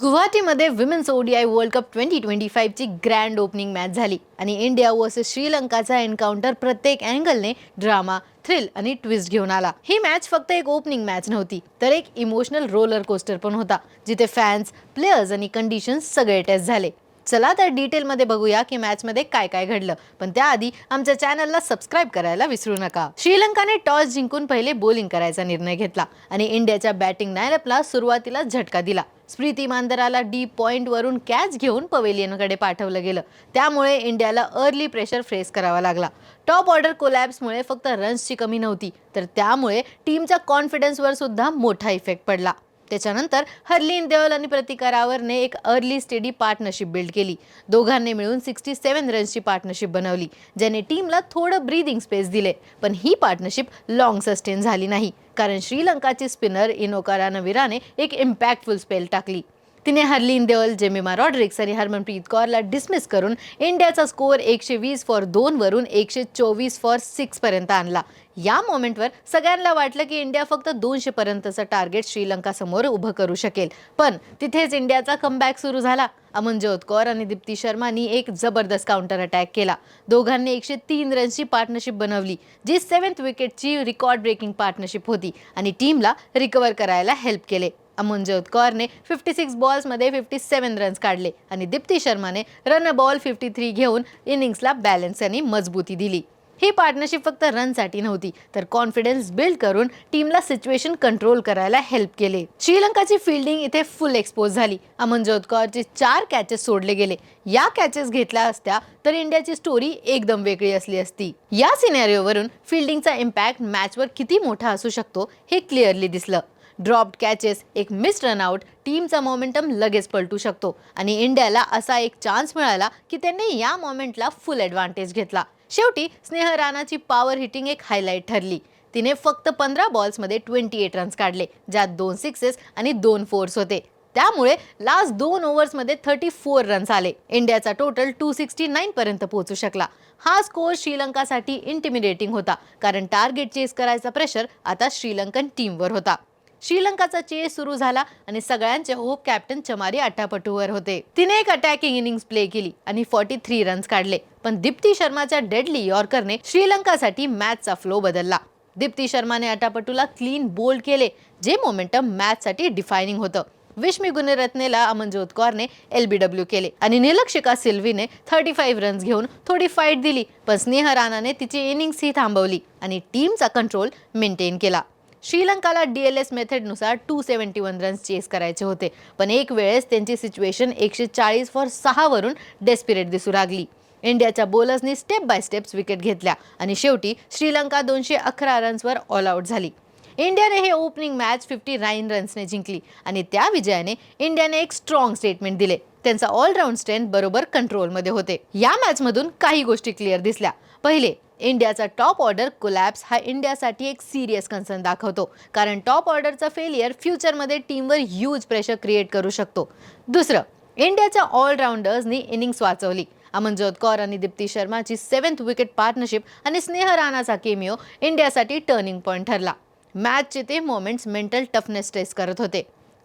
गुवाहाटीमध्ये women's ODI world cup twenty twenty फाईव्हची grand opening match झाली. आणि India versus श्रीलंकाचा encounter प्रत्येक अँगलने ड्रामा थ्रिल आणि ट्विस्ट घेऊन आला. ही मॅच फक्त एक ओपनिंग मॅच नव्हती तर एक इमोशनल रोलर कोस्टर पण होता जिथे फॅन्स प्लेयर्स आणि कंडिशन्स सगळे टेस्ट झाले. चला तर डिटेलमध्ये बघूया की मॅचमध्ये काय काय घडलं. पण त्याआधी आमच्या चॅनलला सबस्क्राईब करायला विसरू नका. श्रीलंकाने टॉस जिंकून पहिले बॉलिंग करायचा निर्णय घेतला आणि इंडियाच्या बॅटिंग लाईनअपला सुरुवातीला झटका दिला. स्प्रीती मांदराला डी पॉईंटवरून कॅच घेऊन पवेलियनकडे पाठवलं गेलं. त्यामुळे इंडियाला अर्ली प्रेशर फेस करावा लागला. टॉप ऑर्डर कोलॅप्समुळे फक्त रन्सची कमी नव्हती तर त्यामुळे टीमच्या कॉन्फिडन्सवर सुद्धा मोठा इफेक्ट पडला. त्याच्यानंतर हरलीन देओल आणि प्रतिका रावरने एक अर्ली स्टेडी पार्टनरशिप बिल्ड केली. दोघांनी मिळून सिक्स्टी सेव्हन रन्सची पार्टनरशिप बनवली ज्याने टीमला थोडं ब्रीदिंग स्पेस दिले. पण ही पार्टनरशिप लॉंग सस्टेन झाली नाही कारण श्रीलंकाची स्पिनर इनोका नवीराने एक इम्पॅक्टफुल स्पेल टाकली. तिने हरलीन देवल जेमिमा रॉड्रिक्स आणि हरमनप्रीत कौरला डिसमिस करून इंडियाचा स्कोअर एकशे वीस फॉर दोनवरून एकशे चोवीस फॉर सिक्सपर्यंत आणला. या मोमेंटवर सगळ्यांना वाटलं की इंडिया फक्त दोनशे पर्यंतचं टार्गेट श्रीलंकासमोर उभं करू शकेल. पण तिथेच इंडियाचा कमबॅक सुरू झाला. अमनजोत कौर आणि दीप्ती शर्मानी एक जबरदस्त काउंटर अटॅक केला. दोघांनी एकशे तीन रन्सची पार्टनरशिप बनवली जी सेवन्थ विकेटची रेकॉर्ड ब्रेकिंग पार्टनरशिप होती आणि टीमला रिकवर करायला हेल्प केले. अमनजोत कौरने फिफ्टी सिक्स बॉल्समध्ये फिफ्टी सेवन रन्स काढले आणि दीप्ती शर्माने रन बॉल फिफ्टी थ्री घेऊन इनिंग्सला बॅलन्स आणि मजबूती दिली. ही पार्टनरशिप फक्त रनसाठी नव्हती तर कॉन्फिडन्स बिल्ड करून टीमला सिच्युएशन कंट्रोल करायला हेल्प केले. श्रीलंकाची फिल्डिंग इथे फुल एक्सपोज झाली. अमनजोत कौरचे चार कॅचेस सोडले गेले. या कॅचेस घेतल्या असत्या तर इंडियाची स्टोरी एकदम वेगळी असली असती. या सिनेरिओवरून फिल्डिंगचा इम्पॅक्ट मॅचवर किती मोठा असू शकतो हे क्लिअरली दिसलं. ड्रॉप्ड कॅचेस एक मिस रनआउट टीमचा मोमेंटम लगेच पलटू शकतो. आणि इंडियाला असा एक चान्स मिळाला की त्यांनी या मोमेंटला फुल ॲडव्हान्टेज घेतला. शेवटी स्नेह राणाची पॉवर हिटिंग एक हायलाईट ठरली. तिने फक्त पंधरा बॉल्समध्ये ट्वेंटी एट रन्स काढले ज्यात दोन सिक्सेस आणि दोन फोर्स होते. त्यामुळे लास्ट दोन ओव्हर्समध्ये थर्टी फोर रन्स आले. इंडियाचा टोटल टू सिक्स्टी नाईन पर्यंत पोहोचू शकला. हा स्कोअर श्रीलंकासाठी इंटिमिडेटिंग होता कारण टार्गेट चेस करायचा प्रेशर आता श्रीलंकन टीमवर होता. श्रीलंकाचा चेस सुरू झाला आणि सगळ्यांचे होप कॅप्टन चमारी अट्टापटूवर होते. तिने एक अटॅकिंग इनिंग्स प्ले केली आणि फॉर्टी थ्री रन्स काढले. पण दीप्ती शर्माच्या डेडली यॉर्करने श्रीलंकासाठी मॅचचा फ्लो बदलला. दीप्ती शर्माने अटापटूला क्लीन बोल्ड केले जे मोमेंटम मॅचसाठी डिफायनिंग होतं. विश्मी गुणरत्नेला अमनजोत कौरने एल बी डब्ल्यू केले आणि निलक्षिका सिल्वीने थर्टी फाईव्ह रन्स घेऊन थोडी फाईट दिली पण स्नेह राणाने तिची इनिंग्सही थांबवली आणि टीमचा कंट्रोल मेंटेन केला. श्रीलंकाला D L S मेथडनुसार two seventy one runs chase करायचे होते. पण एक वेळेस त्यांची सिच्युएशन एकशे चाळीस फॉर सहावरून डेस्पिरेट दिसू लागली. इंडियाच्या बॉलर्सनी स्टेप बाय स्टेप्स विकेट घेतल्या आणि शेवटी श्रीलंका दोनशे अकरा रन्सवर ऑल आऊट झाली. इंडियाने हे ओपनिंग मॅच फिफ्टी नाईन रन्सने जिंकली आणि त्या विजयाने इंडियाने एक स्ट्रॉंग स्टेटमेंट दिले. त्यांचा ऑलराऊंड स्ट्रेंथ बरोबर कंट्रोलमध्ये होते. या मॅचमधून काही गोष्टी क्लिअर दिसल्या. पहिले इंडियाचा टॉप ऑर्डर कोलॅप्स हा इंडियासाठी एक सिरियस कन्सर्न दाखवतो. कारण टॉप ऑर्डरचा फेलियर फ्युचरमध्ये टीमवर ह्यूज प्रेशर क्रिएट करू शकतो. दुसरं इंडियाच्या ऑलराऊंडर्सनी इनिंग्स वाचवली. अमनजोत कौर आणि दीप्ती शर्माची सेव्हन्थ विकेट पार्टनरशिप आणि स्नेह राणाचा केमिओ इंडियासाठी टर्निंग पॉईंट ठरला. मॅचचे ते मोमेंट्स मेंटल टफनेस टेस्ट करत होते.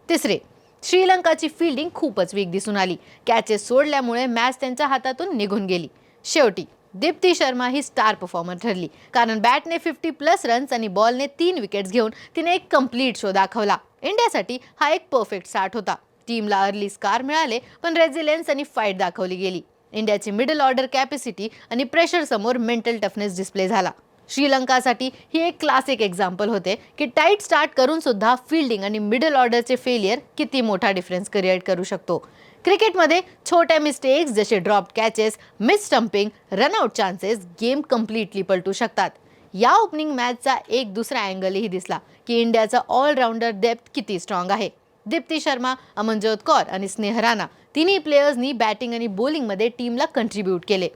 तिसरे श्रीलंकाची फिल्डिंग खूपच वीक दिसून आली. कॅचेस सोडल्यामुळे मॅच त्यांच्या हातातून निघून गेली. शेवटी दीप्ती शर्मा ही स्टार परफॉर्मर ठरली. कारण बॅटने फिफ्टी प्लस रन्स आणि बॉलने तीन विकेट्स घेऊन तिने एक कंप्लीट शो दाखवला. इंडियासाठी हा एक परफेक्ट स्टार्ट होता. टीमला अर्ली स्कार मिळाले पण रेझिलियन्स आणि फाईट दाखवली गेली. इंडियाची मिडल ऑर्डर कॅपॅसिटी आणि प्रेशर समोर मेंटल टफनेस डिस्प्ले झाला. श्रीलंकासाठी ही एक क्लासिक एक्झाम्पल होते की टाईट स्टार्ट करून सुद्धा फिल्डिंग आणि मिडल ऑर्डरचे फेलियर किती मोठा डिफरन्स क्रिएट करू शकतो. क्रिकेटमध्ये छोट्या मिस्टेक्स जसे drop catches miss stumping run out chances game completely पलटू शकतात. या ओपनिंग मॅचचा एक दुसरा अँगलही दिसला की इंडियाचा ऑलराऊंडर डेप्थ किती स्ट्रॉंग आहे. दीप्ती शर्मा अमनजोत कौर आणि स्नेह राणा तिन्ही प्लेयर्सनी बॅटिंग आणि बॉलिंगमध्ये टीमला कंट्रीब्यूट केले.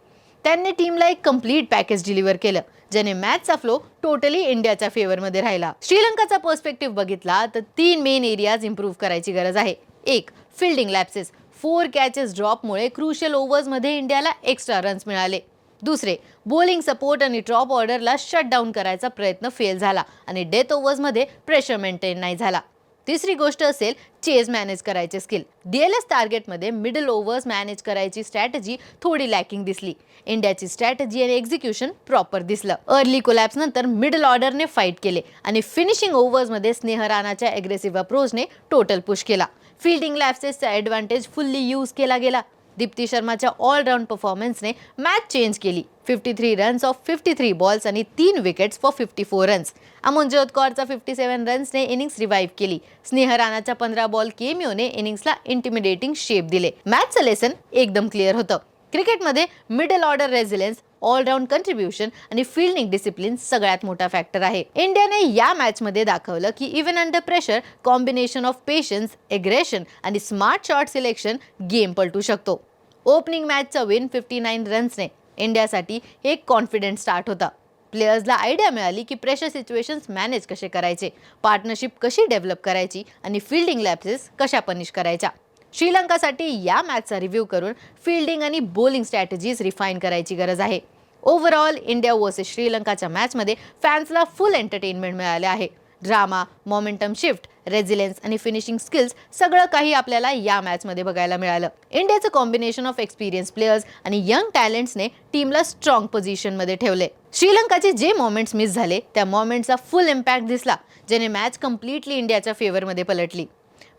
त्यांनी टीमला एक कंप्लीट पॅकेज डिलिव्हर केलं ज्याने मॅचचा फ्लो टोटली इंडियाच्या फेवरमध्ये राहिला. श्रीलंकाचा पर्स्पेक्टिव्ह बघितला तर तीन मेन एरियाज इम्प्रूव्ह करायची गरज आहे. एक फिल्डिंग लॅप्सेस फोर कॅचेस ड्रॉपमुळे क्रुशियल ओव्हर्समध्ये इंडियाला एक्स्ट्रा रन्स मिळाले. दुसरे बॉलिंग सपोर्ट आणि ड्रॉप ऑर्डरला शट डाऊन करायचा प्रयत्न फेल झाला आणि डेथ ओव्हर्समध्ये प्रेशर मेंटेन नाही झाला. तिसरी गोष्ट असेल चेज मॅनेज करायचे स्किल. डीएलएस टार्गेटमध्ये मिडल ओव्हर्स मॅनेज करायची स्ट्रॅटजी थोडी लॅकिंग दिसली. इंडियाची स्ट्रॅटजी आणि एक्झिक्युशन प्रॉपर दिसलं. अर्ली कोलॅप्स नंतर मिडल ऑर्डरने फाईट केले आणि फिनिशिंग ओव्हर्समध्ये स्नेह राणाच्या अग्रेसिव्ह अप्रोचने टोटल पुश केला. फिल्डिंग लॅप्सेसचा ॲडव्हान्टेज फुल्ली यूज केला गेला. दीप्ती शर्माच्या ऑलराऊंड परफॉर्मन्सने मॅच चेंज केली. Fifty three runs off fifty three balls आणि तीन wickets for fifty four runs Amanjot कौरचा fifty seven रन्सने इनिंग्स रिव्हाइव्ह केली. स्नेह राणाच्या पंधरा बॉल केमिओने इनिंग्सला इंटिमिडेटिंग शेप दिले. मॅचचं लेसन एकदम क्लिअर होतं. क्रिकेटमध्ये middle order resilience all round contribution आणि फिल्डिंग डिसिप्लिन सगळ्यात मोठा फॅक्टर आहे. इंडियाने या मॅचमध्ये दाखवलं की even under pressure combination of patience aggression आणि स्मार्ट शॉट सिलेक्शन गेम पलटू शकतो. ओपनिंग मॅचचा विन फिफ्टी नाईन रन्सने इंडियासाठी एक कॉन्फिडंट स्टार्ट होता. प्लेयर्सला आयडिया मिळाली की प्रेशर सिच्युएशन्स मॅनेज कसे करायचे पार्टनरशिप कशी डेव्हलप करायची आणि फिल्डिंग लॅप्सेस कशा पनिश करायच्या. श्रीलंकासाठी या मॅचचा रिव्ह्यू करून फिल्डिंग आणि बॉलिंग स्ट्रॅटेजीज रिफाईन करायची गरज आहे. ओव्हरऑल इंडिया वर्सेस श्रीलंकाच्या मॅचमध्ये फॅन्सला फुल एंटरटेनमेंट मिळाले आहे. ड्रामा मॉमेंटम शिफ्ट रेझिलेन्स आणि फिनिशिंग स्किल्स सगळं काही आपल्याला या मॅचमध्ये बघायला मिळालं. इंडियाचं कॉम्बिनेशन ऑफ एक्सपिरियन्स प्लेयर्स आणि यंग टॅलेंट्सने टीमला स्ट्रॉंग पोझिशनमध्ये ठेवले. श्रीलंकाचे जे मोमेंट्स मिस झाले त्या मोमेंटचा फुल इम्पॅक्ट दिसला ज्याने मॅच कम्प्लिटली इंडियाच्या फेवरमध्ये पलटली.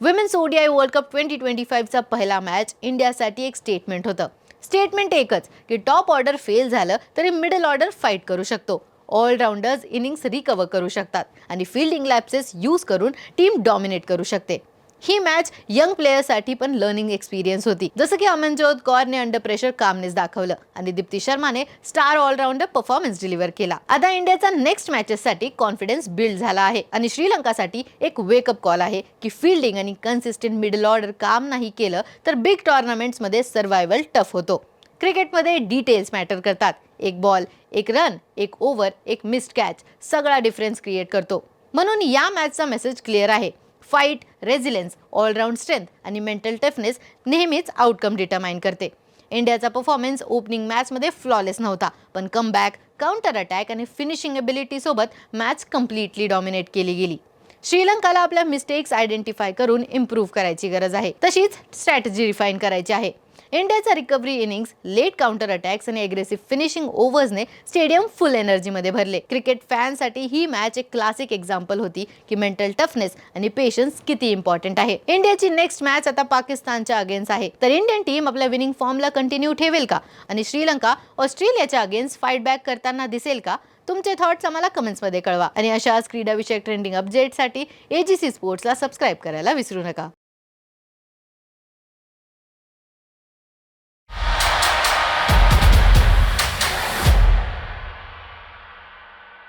Women's ODI world cup twenty twenty फाईव्हचा पहिला मॅच इंडियासाठी एक स्टेटमेंट होतं. स्टेटमेंट एकच की टॉप ऑर्डर फेल झालं तरी मिडल ऑर्डर फाईट करू शकतो. ऑलराऊंडर्स इनिंग्स रिकवर करू शकतात आणि फिल्डिंग लॅप्सेस यूज करून टीम डॉमिनेट करू शकते. ही मॅच यंग प्लेयरसाठी पण लर्निंग एक्सपिरियन्स होती. जसं की अमनजोत कौरने अंडर प्रेशर कामनेस दाखवलं आणि दीप्ती शर्माने स्टार ऑलराऊंडर परफॉर्मन्स डिलिव्हर केला. आता इंडियाचा नेक्स्ट मॅचेससाठी कॉन्फिडन्स बिल्ड झाला आहे आणि श्रीलंकासाठी एक वेकअप कॉल आहे की फिल्डिंग आणि कन्सिस्टंट मिडल ऑर्डर काम नाही केलं तर बिग टॉर्नामेंट्समध्ये सर्वायवल टफ होतो. क्रिकेटमध्ये डिटेल्स मॅटर करतात. एक बॉल एक रन एक ओव्हर एक मिस्ड कॅच सगळा डिफरन्स क्रिएट करतो. म्हणून या मॅचचा मेसेज क्लिअर आहे. फाईट रेझिलेन्स ऑलराऊंड स्ट्रेंथ आणि मेंटल टफनेस नेहमीच आउटकम डिटरमाइन करते. इंडियाचा परफॉर्मन्स ओपनिंग मॅचमध्ये फ्लॉलेस नव्हता पण कमबॅक काउंटर अटॅक आणि फिनिशिंग एबिलिटीसोबत मॅच कम्प्लिटली डॉमिनेट केली गेली. श्रीलंकाला आपल्या मिस्टेक्स आयडेंटिफाय करून इम्प्रूव्ह करायची गरज आहे. तशीच स्ट्रॅटेजी रिफाईन करायची आहे. इंडियाचा recovery innings late counter attacks आणि अग्रेसिव्ह फिनिशिंग ओव्हर्सने स्टेडियम फुल एनर्जीमध्ये भरले. क्रिकेट फॅनसाठी ही मॅच एक क्लासिक एक्झाम्पल होती की मेंटल टफनेस आणि पेशन्स किती इम्पॉर्टंट आहे. इंडियाची नेक्स्ट मॅच आता पाकिस्तानच्या अगेन्स्ट आहे. तर इंडियन टीम आपल्या विनिंग फॉर्मला कंटिन्यू ठेवेल का? आणि श्रीलंका ऑस्ट्रेलियाच्या अगेन्स्ट फाईट बॅक करताना दिसेल का? तुमचे थॉट्स आम्हाला कमेंट्समध्ये कळवा. आणि अशाच क्रीडाविषयक ट्रेंडिंग अपडेटसाठी एजीसी स्पोर्ट्सला सबस्क्राईब करायला विसरू नका.